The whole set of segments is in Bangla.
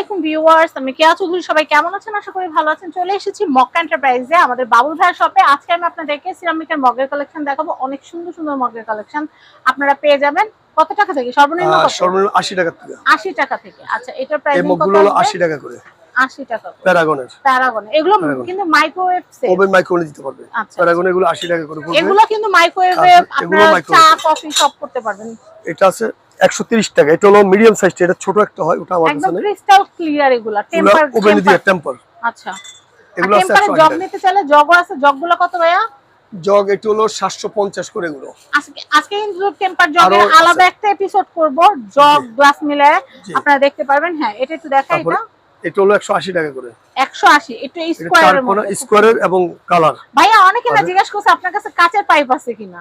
আলাইকুম ভিউয়ার্স আমি কেয়া চৌধুরী সবাই কেমন আছেন? আশা করি ভালো আছেন। চলে এসেছি মক্কা এন্টারপ্রাইজে আমাদের বাবুল ভাইয়ের শপে। আজকে আমি আপনাদেরকে সিরামিকের মগের কালেকশন দেখাবো। অনেক সুন্দর সুন্দর মগের কালেকশন আপনারা পেয়ে যাবেন। কত টাকা থেকে? সর্বনিম্ন টাকা থেকে। আশি টাকা থেকে। আচ্ছা এটার প্রাইস মগগুলো হলো আশি টাকা করে। আশি টাকা প্যারাগনের। প্যারাগন। এগুলো কিন্তু মাইক্রোওয়েভ সেট ওভেন দিতে পারবে। আচ্ছা প্যারাগন এগুলো আশি টাকা করে পড়বে। এগুলো কিন্তু মাইক্রোওয়েভে আচ্ছা, আপনারা চা কফি সব করতে পারবেন। এটা আছে একশো তিরিশ টাকা। এটা হলো মিডিয়াম সাইজটা এটা ছোট একটা হয় ওটা আমার কাছে নেই। ক্রিস্টাল ক্লিয়ার এগুলা। টেম্পার ওভেনে দিয়ে টেম্পার আচ্ছা। এগুলো আছে জগ নিতে চাইলে জগও আছে জগগুলো কত ভাইয়া? জগ এটা হলো সাতশো পঞ্চাশ করে এগুলো। আজকে আজকে কিন্তু টেম্পার জগের আলাদা একটা এপিসোড করব জগ গ্লাস মিলে। আপনারা দেখতে পারবেন হ্যাঁ এটা একটু দেখাই এটা। এটা হলো একশো আশি টাকা করে। 180 একটু এটা স্কোয়ারের মধ্যে স্কোয়ারের এবং কালার ভাইয়া অনেকে না জিজ্ঞাসা করছে আপনার কাছে কাঁচের পাইপ আছে কিনা।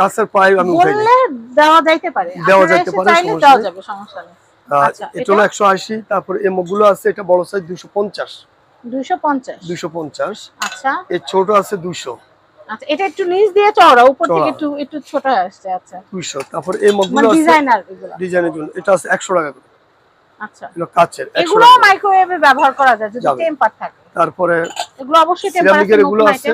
কাছের পাইপ আমি উঠাই দেওয়া যাইতে পারে। দেওয়া যাইতে পারে, সমস্যা দেওয়া নেই। যাবে সমস্যা নেই। আচ্ছা, এটা? হলো একশো আশি তারপরে এই মগগুলো আছে এটা বড় সাইজ দুশো পঞ্চাশ। 250 আচ্ছা। এর ছোট আছে দুশো। আচ্ছা এটা একটু নিচ দিয়ে চওড়া উপর থেকে একটু একটু ছোট আসছে আচ্ছা। দুইশো তারপরে এই মগগুলো মানে আছে ডিজাইনার এগুলো। ডিজাইনের জন্য। এটা আছে একশো টাকা করে। আচ্ছা। এগুলো কাচের এগুলো মাইক্রোওয়েভে ব্যবহার করা যায় যদি টেম্পার থাকে। তারপরে এগুলো অবশ্যই টেম্পারেচার এগুলো আছে।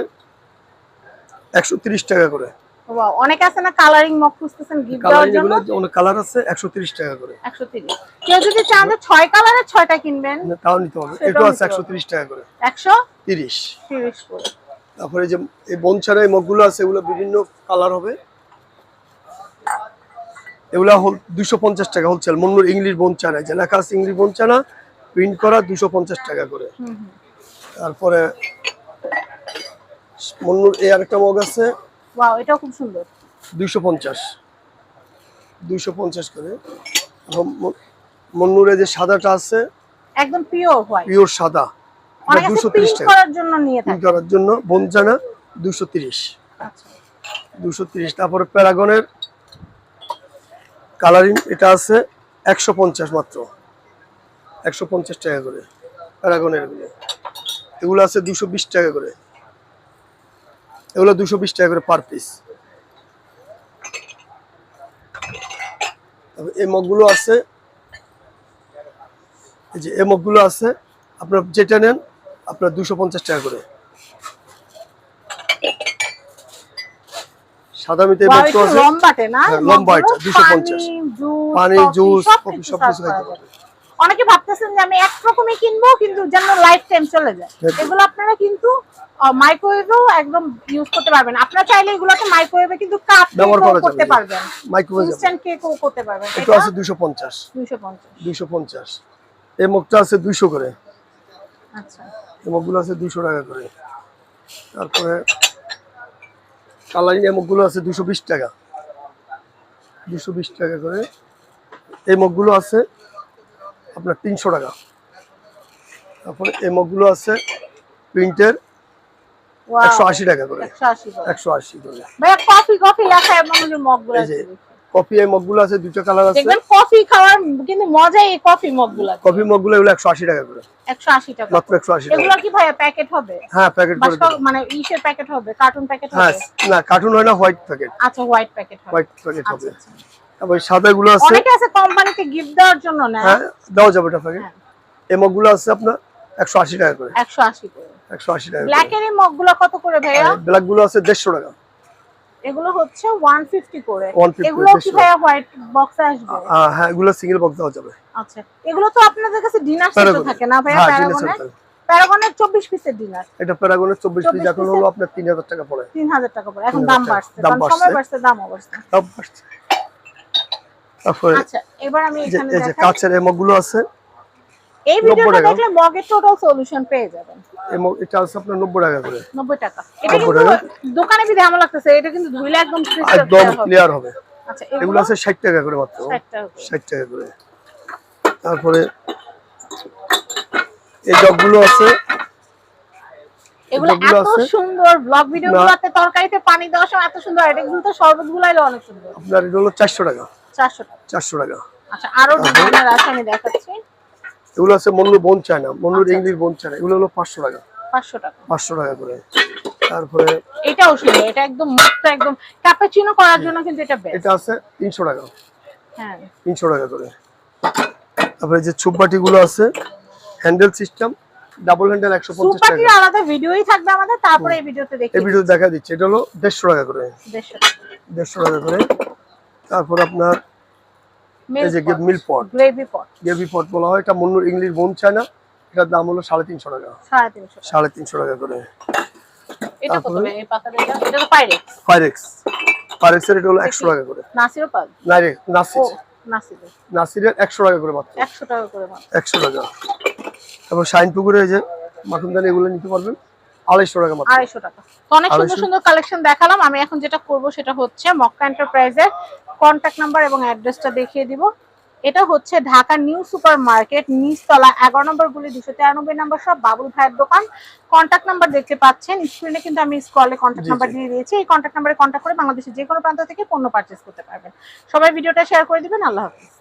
একশো তিরিশ টাকা করে। ওয়াও অনেক আছে না কালারিং মগ খুঁজতেছেন গিফট দেওয়ার কালার জন্য? অনেক কালার আছে একশো তিরিশ টাকা করে। 130 কেউ যদি চান যে ছয় কালারের ছয়টা কিনবেন তাও নিতে হবে। এটা আছে নিতে একশো হবে। তিরিশ টাকা করে। 130 তিরিশ? করে তারপরে যে এই বন ছাড়া এই মগগুলো আছে এগুলো বিভিন্ন কালার হবে। এগুলো দুশো পঞ্চাশ টাকা হোলসেল মন্নুর ইংলিশ বোন চানা যে লেখা আছে ইংলিশ বোন চানা প্রিন্ট করা দুশো পঞ্চাশ টাকা করে। তারপরে মন্নুর এই আরেকটা মগ আছে। ওয়াও এটাও খুব সুন্দর। দুইশো পঞ্চাশ। দুইশো পঞ্চাশ করে। এবং মন্নুরে যে সাদাটা আছে একদম পিওর হোয়াইট পিওর সাদা অনেক দুশো আছে তিরিশ প্রিন্ট টাকা। করার জন্য নিয়ে থাকে। করার জন্য দুশো তিরিশ। আচ্ছা। দুশো তিরিশ। তারপরে প্যারাগনের কালারিং এটা আছে একশো পঞ্চাশ মাত্র। একশো পঞ্চাশ টাকা করে। প্যারাগনের এগুলো। এগুলো আছে দুশো বিশ টাকা করে। এগুলো দুশো বিশ টাকা করে পার পিস এই মগগুলো আছে। এই যে এই মগগুলো আছে আপনার যেটা নেন আপনার দুশো পঞ্চাশ টাকা করে। সাদা মিতে লম্বা এটা, মগগুলো 250 পানি জুস সব কিছু খাইতে করা। যাবে। অনেকে ভাবতেছেন যে আমি একরকমই কিনবো কিন্তু যেন লাইফ টাইম চলে যায়। এগুলো আপনারা কিন্তু মাইক্রোওয়েভেও একদম ইউজ করতে পারবেন। আপনারা চাইলে এগুলোকে মাইক্রোওয়েভে কিন্তু কাপ ব্যবহার করতে। পারবেন। মাইক্রোওয়েভ ইনস্ট্যান্ট কেকও করতে পারবেন। এটা আছে দুশো পঞ্চাশ। 250 এই মগটা আছে দুইশো করে। আচ্ছা। এই মগগুলো আছে দুশো টাকা করে। তারপরে কালারিং এই মগগুলো আছে দুশো বিশ টাকা। দুশো বিশ টাকা করে। এই মগগুলো আছে আপনার তিনশো টাকা। তারপরে এই মগগুলো আছে প্রিন্টের একশো আশি টাকা করে। একশো আশি করে। কফি কফি মগগুলো কফি এই মগগুলো আছে দুটো কালার আছে। দেখবেন কফি খাওয়ার কিন্তু মজাই এই কফি মগগুলো কফি মগগুলো এগুলো একশো আশি টাকা করে। 180 টাকা মাত্র একশো আশি টাকা। এগুলো কি ভাইয়া প্যাকেট হবে? হ্যাঁ প্যাকেট করে মানে ইসের প্যাকেট হবে কার্টুন প্যাকেট হ্যাঁ না কার্টুন হয় না হোয়াইট প্যাকেট আচ্ছা হোয়াইট প্যাকেট হবে। হোয়াইট প্যাকেট হবে। আচ্ছা আচ্ছা। তারপর সাদা আছে। অনেকে আছে কোম্পানিতে গিফট দেওয়ার জন্য না হ্যাঁ দেওয়া যাবে এটা প্যাকেট। এই মগগুলো আছে আপনার একশো আশি টাকা করে। 180 করে। একশো আশি টাকা ব্ল্যাক এর এই মগগুলো কত করে ভাইয়া? ব্ল্যাকগুলো আছে দেড়শো টাকা। এগুলো হচ্ছে 150 করে। এগুলো কি ভাইয়া হোয়াইট বক্সে আসবে? হ্যাঁ এগুলো সিঙ্গেল বক্স দেওয়া যাবে। আচ্ছা এগুলো তো আপনাদের কাছে ডিনার সেট থাকে না ভাইয়া প্যারাগনের প্যারাগনের 24 পিসের ডিনার এটা প্যারাগনের চব্বিশ পিস এখন হলো আপনার তিন হাজার টাকা পড়ে। 3000 টাকা পড়ে। এখন দাম বাড়ছে। দাম সময় বাড়ছে। সব বাড়ছে। তারপরে আচ্ছা এবার আমি এই যে আছে এই ভিডিওটা দেখলে মগের টোটাল সলিউশন পেয়ে যাবেন। এটা আছে আপনার নব্বই টাকা করে। 90 টাকা। এটা কিন্তু। দোকানে বিধে লাগতেছে এটা কিন্তু ধুইলে একদম ক্লিয়ার হবে। আচ্ছা এগুলো আছে ষাট টাকা করে মাত্র। 60 টাকা করে। টাকা করে। তারপরে এই জগগুলো আছে। এগুলো এত সুন্দর ব্লগ ভিডিওগুলোতে তরকারিতে পানি দেওয়ার সময় এত সুন্দর এটা কিন্তু শরবত গুলাইলে অনেক সুন্দর। আপনার এটা হলো চারশো টাকা। 400 টাকা। চারশো টাকা। আচ্ছা আরও ডিজাইনার আছে আমি দেখাচ্ছি। এগুলো আছে মন্নুর বোন চায়না মন্নুর আচ্ছা, ইংলিশ বোন চায়না এগুলো হলো পাঁচশো টাকা। 500 টাকা। পাঁচশো টাকা করে। তারপরে এটাও সুন্দর এটা একদম মুখটা একদম ক্যাপাচিনো করার জন্য কিন্তু এটা বেস্ট এটা আছে তিনশো টাকা। হ্যাঁ। টাকা করে। তারপরে যে ছুপবাটি গুলো আছে হ্যান্ডেল সিস্টেম ডাবল হ্যান্ডেল একশো পঞ্চাশ সুপার টাকা আলাদা ভিডিওই থাকবে আমাদের তারপরে এই ভিডিওতে এই ভিডিও দেখা দিচ্ছে এটা হলো দেড়শো টাকা করে। দেড়শো দেড়শো টাকা করে। তারপর আপনার এই যে মিল পট গ্রেভি পট গ্রেভি পট বলা হয়। এটা মন্নুর ইংলিশ বোন চায় না। এটার দাম হলো সাড়ে তিনশো টাকা। সাড়ে তিনশো টাকা। করে। এটা কত তারপরে? এই পাতাটা এটা? এটা তো পাইরেক্স ফাইরেক্সের এটা হলো একশো টাকা করে। নাসির। নাসিরের একশো টাকা করে মাত্র। একশো টাকা করে একশো টাকা। তারপর শাইন পুকুরে এই যে মাখনদানি এগুলো নিতে পারবেন। আড়াইশো টাকা আড়াইশো টাকা। তো অনেক সুন্দর সুন্দর কালেকশন দেখালাম। আমি এখন যেটা করব সেটা হচ্ছে মক্কা এন্টারপ্রাইজের কন্ট্যাক্ট নাম্বার এবং অ্যাড্রেসটা দেখিয়ে দিব। এটা হচ্ছে ঢাকা নিউ সুপার মার্কেট নিচতলা এগারো নম্বর গুলি দুশো তিরানব্বই নম্বর সব বাবুল ভাইয়ের দোকান। কন্ট্যাক্ট নাম্বার দেখতে পাচ্ছেন। স্ক্রিনে কিন্তু আমি স্ক্রলে কন্ট্যাক্ট নাম্বার দিয়ে দিয়েছি। এই কন্ট্যাক্ট নাম্বারে কন্ট্যাক্ট করে বাংলাদেশের যে কোনো প্রান্ত থেকে পণ্য পারচেস করতে পারবেন। সবাই ভিডিওটা শেয়ার করে দিবেন। আল্লাহ হাফিজ।